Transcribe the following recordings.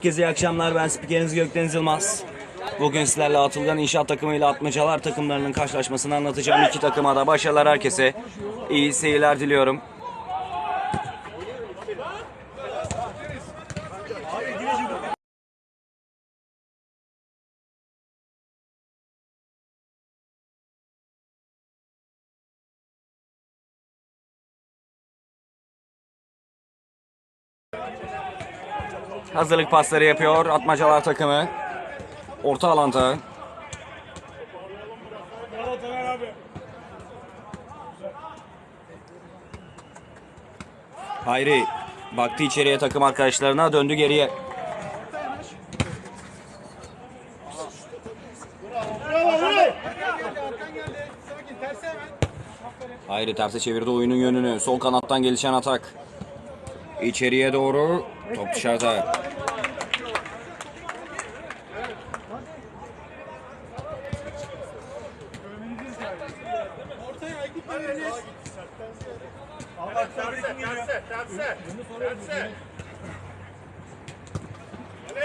Herkese iyi akşamlar. Ben spikeriniz Gökdeniz Yılmaz. Bugün sizlerle Atılgan İnşaat takımıyla Atmacalar takımlarının karşılaşmasını anlatacağım. İki takıma da başarılar herkese. İyi seyirler diliyorum. Hazırlık pasları yapıyor Atmacalar takımı. Orta alanda. Hayri baktı içeriye takım arkadaşlarına döndü geriye. Hayri terse çevirdi oyunun yönünü. Sol kanattan gelişen atak. İçeriye doğru. Top dışarıda.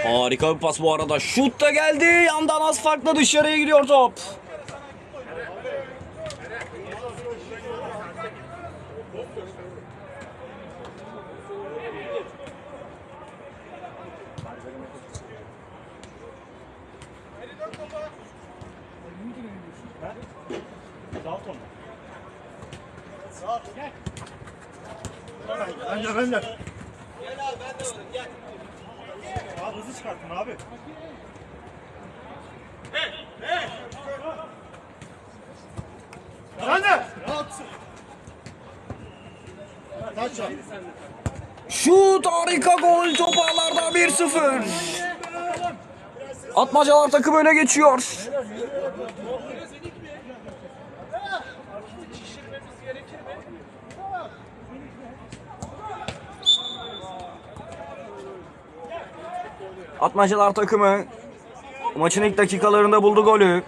Harika bir pas bu arada. Şut da geldi. Yandan az farklı dışarıya gidiyor top. Bence bence. Gel abi ben de varım gel. Abi hızlı çıkartın abi. Sen de. Taç yap. Şut harika gol top ağlarda 1-0. Atmacalar takım öne geçiyor. Atmacalar takımı maçın ilk dakikalarında buldu golü.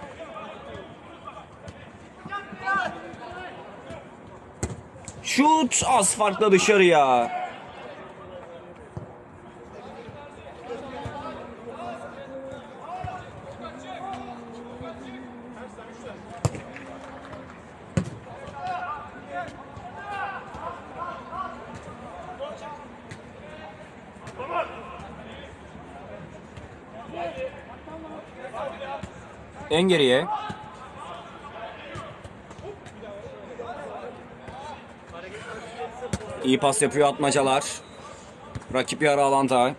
Şut az farkla dışarıya. En geriye. İyi pas yapıyor atmacalar. Rakip yarı alanda.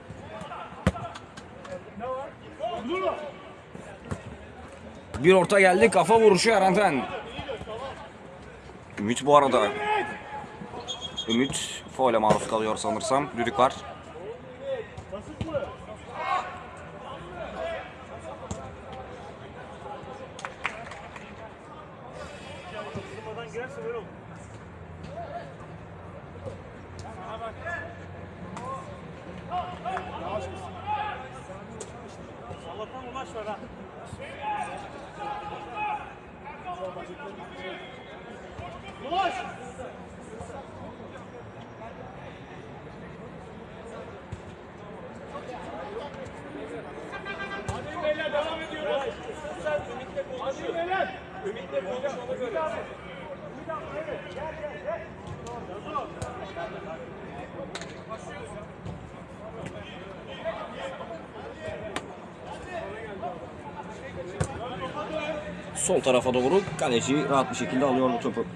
Bir orta geldi kafa vuruşu Eren'den. Ümit bu arada. Ümit faule maruz kalıyor sanırsam. Düdük var. Ha. Ulaş! Hadi beyler devam ediyoruz. Sen Ümit'le konuşuyorsun. Hadi beyler. Ümit'le konuş ona göre. Sol tarafa doğru kaleci rahat bir şekilde alıyor bu topu.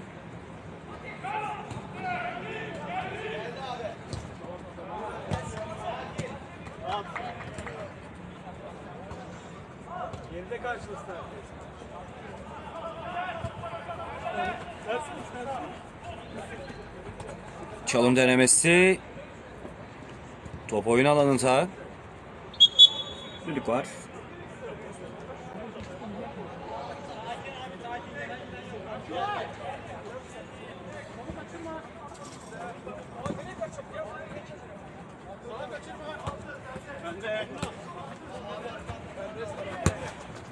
Geride karşılasın. Çalım denemesi. Top oyun alanında. Düdük var.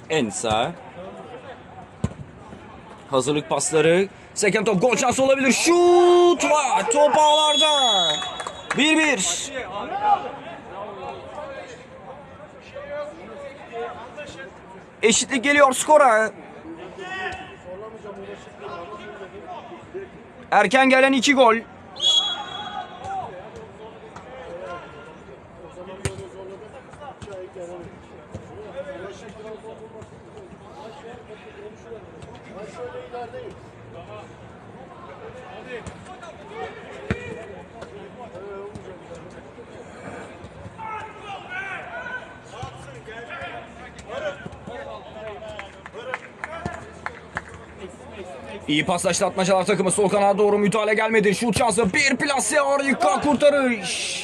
Ensa. Hazırlık pasları. Seken top gol şansı olabilir. Şut var. Top ağlarda. 1-1. Eşitlik geliyor skora. Erken gelen iki gol. İyi paslaşlatmacalar takımı sol kanada doğru müdahale gelmedi. Şut şansı bir plase harika kurtarış.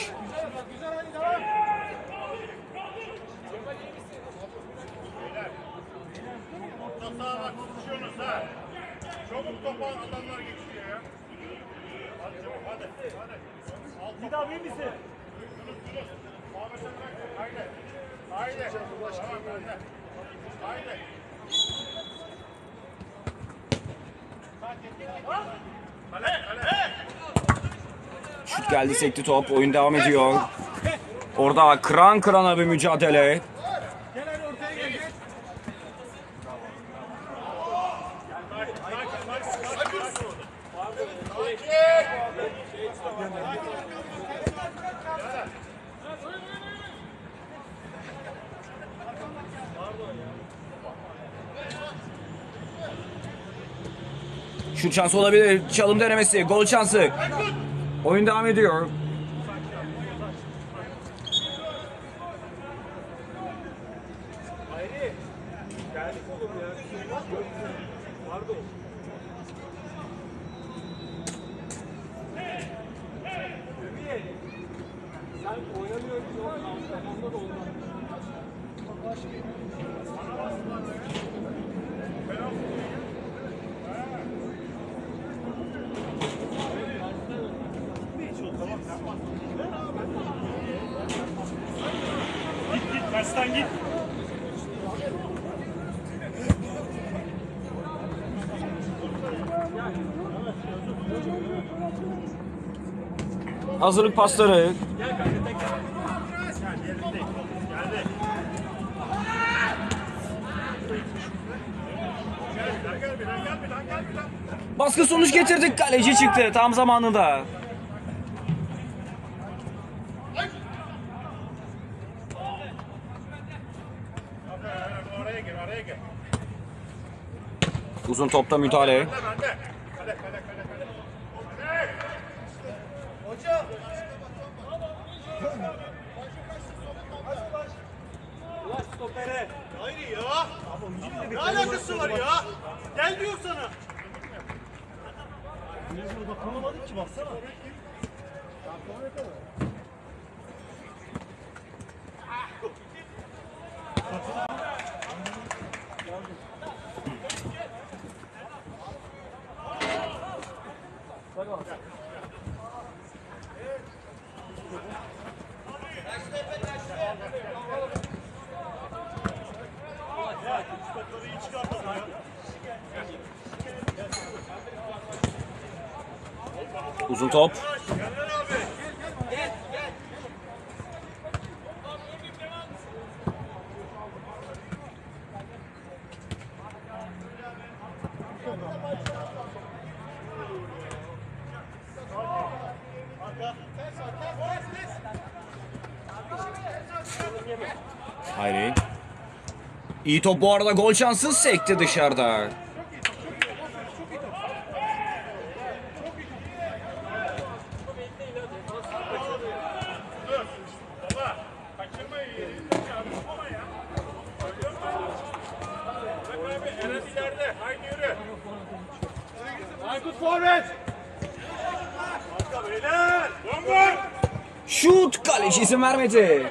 Bir misin? Haydi. Haydi. Bende. Haydi. Şut geldi sekti top. Oyun devam ediyor. Orada kıran kırana bir mücadele. Şut şansı olabilir. Çalım denemesi. Gol şansı. Oyun devam ediyor. Tersten git. Hazırlık pasları. Gel. Baskı sonuç getirdik. Kaleci çıktı tam zamanında. Uzun topta müdahale. Hayır ya. Ne alakası var ya? Gel diyor sana. Biz burada kanamadık ki baksana. Uzun top. Hayri. İyi top bu arada gol şansı sekti dışarıda. Forvet. Şut kaleci izin vermedi.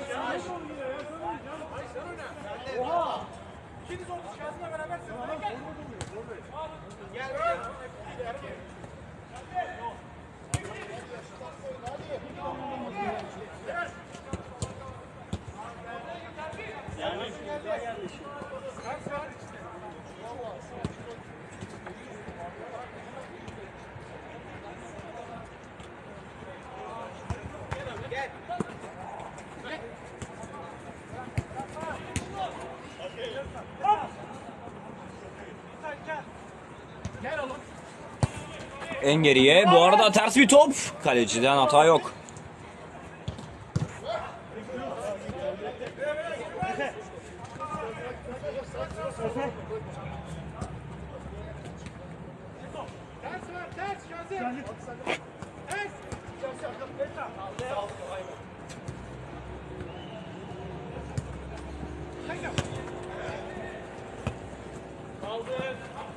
En geriye bu arada ters bir top. Kaleciden hata yok.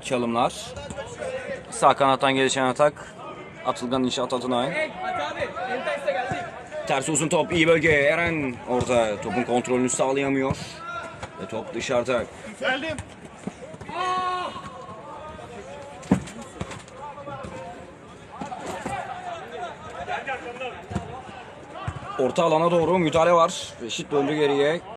Çalımlar. Sağ kanattan gelişen atak. Atılgan İnşaat geldik. Ters uzun top iyi bölge. Eren orada topun kontrolünü sağlayamıyor. Ve top dışarıda. Geldim. Orta alana doğru müdahale var. Reşit döndü geriye.